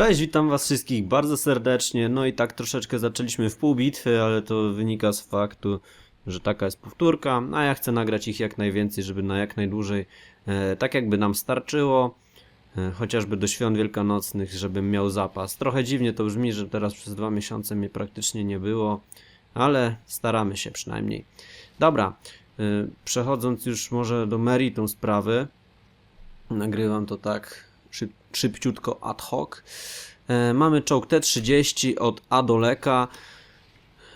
Cześć, witam was wszystkich bardzo serdecznie. No i tak troszeczkę zaczęliśmy w pół bitwy, ale to wynika z faktu, że taka jest powtórka, a ja chcę nagrać ich jak najwięcej, żeby na jak najdłużej, e, tak jakby nam starczyło, e, chociażby do świąt wielkanocnych, żebym miał zapas. Trochę dziwnie to brzmi, że teraz przez dwa miesiące mnie praktycznie nie było, ale staramy się przynajmniej. Dobra, e, przechodząc już może do meritum sprawy, nagrywam to tak szyb, szybciutko ad hoc. E, mamy czołg T-30 od A do Leka.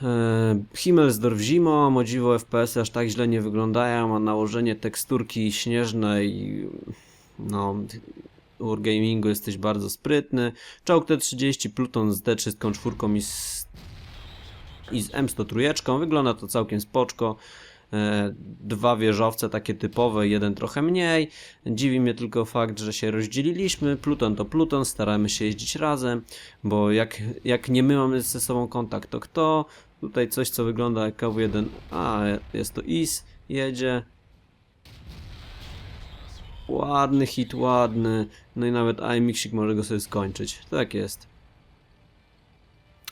E, Himmelsdorf zimo, modziwo FPS aż tak źle nie wyglądają, a nałożenie teksturki śnieżnej, no, Wargamingu jesteś bardzo sprytny. Czołg T-30 Pluton z D34 i z, i z M103, wygląda to całkiem spoczko. E, Dwa wieżowce takie typowe, jeden trochę mniej. Dziwi mnie tylko fakt, że się rozdzieliliśmy. Pluton to Pluton, staramy się jeździć razem, bo jak, jak nie my mamy ze sobą kontakt, to kto? Tutaj coś, co wygląda jak KW1. A, jest to IS, jedzie. Ładny hit, ładny. No i nawet iMixik może go sobie skończyć. Tak jest.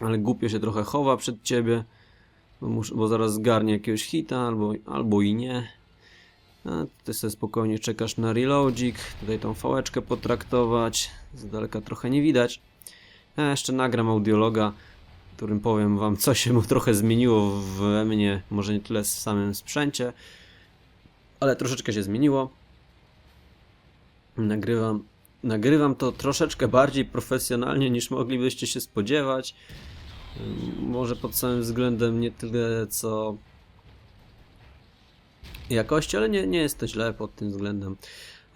Ale głupio się trochę chowa przed ciebie. Bo, muszę, bo zaraz zgarnie jakiegoś hita, albo, albo i nie. A ty sobie spokojnie czekasz na reloadzik. Tutaj tą fałeczkę potraktować. Z daleka trochę nie widać. Ja jeszcze nagram audiologa, którym powiem wam, co się mu trochę zmieniło w mnie. Może nie tyle w samym sprzęcie, ale troszeczkę się zmieniło. Nagrywam, nagrywam to troszeczkę bardziej profesjonalnie niż moglibyście się spodziewać. Może pod samym względem nie tyle co jakości, ale nie, nie jest to źle pod tym względem.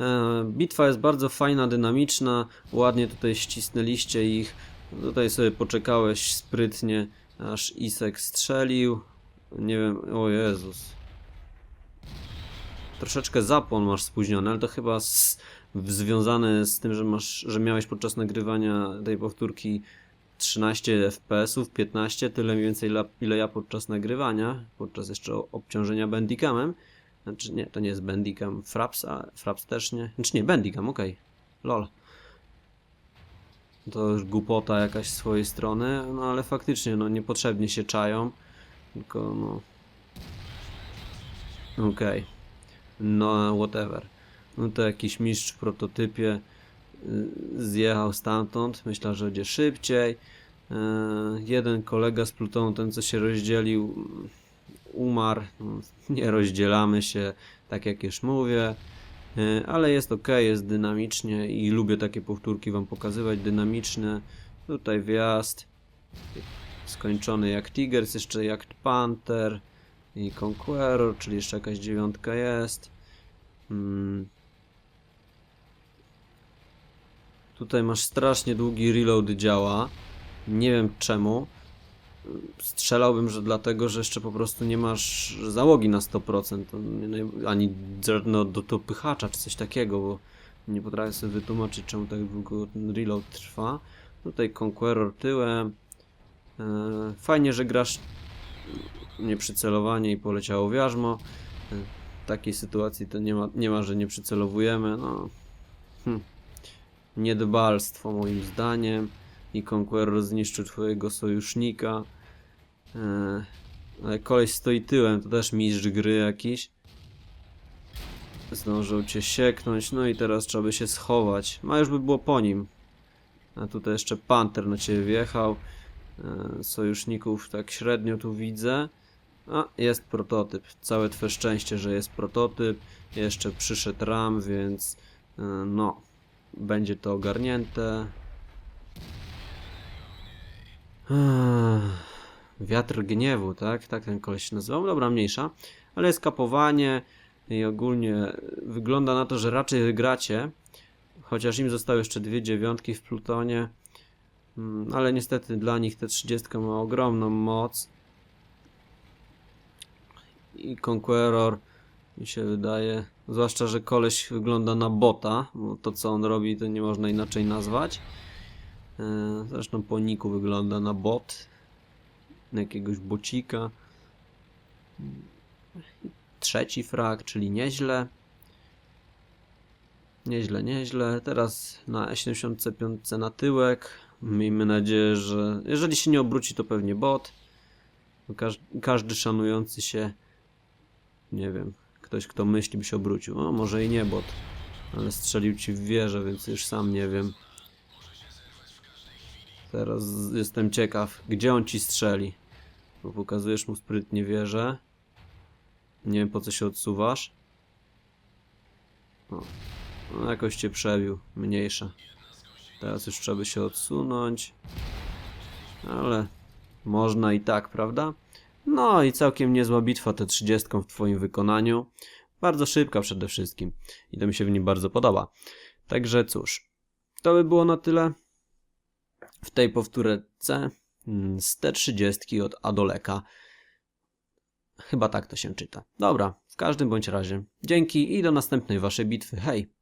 E, Bitwa jest bardzo fajna, dynamiczna, ładnie tutaj ścisnęliście ich. Tutaj sobie poczekałeś sprytnie, aż Isek strzelił. Nie wiem, o Jezus. Troszeczkę zapłon masz spóźniony, ale to chyba z, związane z tym, że masz, że miałeś podczas nagrywania tej powtórki 13 FPS-ów, 15, tyle mniej więcej ile ja podczas nagrywania, podczas jeszcze obciążenia Bandicamem. Znaczy nie, to nie jest Bandicam, Fraps, a Fraps też nie. Znaczy nie, Bandicam, okej. Lol. To już głupota jakaś z swojej strony, no ale faktycznie, no niepotrzebnie się czają, tylko no... Okej. No, whatever. No to jakiś mistrz w prototypie zjechał stamtąd, myślał, że będzie szybciej. E, Jeden kolega z Plutonu, ten co się rozdzielił, umarł. No, Nie rozdzielamy się, tak jak już mówię. E, Ale jest ok, jest dynamicznie i lubię takie powtórki wam pokazywać, dynamiczne. Tutaj wjazd. Skończony jak Tigers, jeszcze jak Panther i Conqueror, czyli jeszcze jakaś dziewiątka jest. Mm. Tutaj masz strasznie długi reload działa. Nie wiem czemu. Strzelałbym, że dlatego, że jeszcze po prostu nie masz załogi na 100%. To nie naj- Ani no, do dopychacza czy coś takiego, bo nie potrafię sobie wytłumaczyć, czemu tak długo reload trwa. Tutaj Conqueror tyłem. E, Fajnie, że grasz nieprzycelowanie i poleciało wiarzmo. E, W takiej sytuacji to nie ma, nie ma że nie przycelowujemy. No. Hm. Niedbalstwo moim zdaniem. I Conqueror zniszczył twojego sojusznika. E, ale koleś stoi tyłem, to też mistrz gry jakiś. Zdążył cię sieknąć, no i teraz trzeba by się schować. A już by było po nim. A tutaj jeszcze Panther na ciebie wjechał. E, sojuszników tak średnio tu widzę. A, jest prototyp. Całe twoje szczęście, że jest prototyp. Jeszcze przyszedł RAM, więc e, no, będzie to ogarnięte. Wiatr gniewu, tak? Tak ten koleś się nazywał. Dobra, mniejsza. Ale jest kapowanie i ogólnie wygląda na to, że raczej wygracie. Chociaż im zostały jeszcze dwie dziewiątki w Plutonie. Mm, Ale niestety dla nich te 30 ma ogromną moc. I Conqueror mi się wydaje, zwłaszcza, że koleś wygląda na bota, bo to co on robi to nie można inaczej nazwać. E, Zresztą po niku wygląda na bot, na jakiegoś bocika. Trzeci frag, czyli nieźle. Nieźle, nieźle. Teraz na 75 na tyłek. Miejmy nadzieję, że jeżeli się nie obróci, to pewnie bot. Bo Każ każdy szanujący się, nie wiem, ktoś kto myśli by się obrócił. O, może i nie bot, ale strzelił ci w wieżę, więc już sam nie wiem. Teraz jestem ciekaw, gdzie on ci strzeli. Bo pokazujesz mu sprytnie wieżę. Nie wiem po co się odsuwasz. O, no jakoś cię przebił, mniejsza. Teraz już trzeba by się odsunąć. Ale można i tak, prawda? No i całkiem niezła bitwa te 30 w twoim wykonaniu. Bardzo szybka przede wszystkim. I to mi się w nim bardzo podoba. Także cóż, to by było na tyle w tej powtórce mm, z T30 od Adoleka. Chyba tak to się czyta. Dobra, w każdym bądź razie. Dzięki i do następnej waszej bitwy. Hej!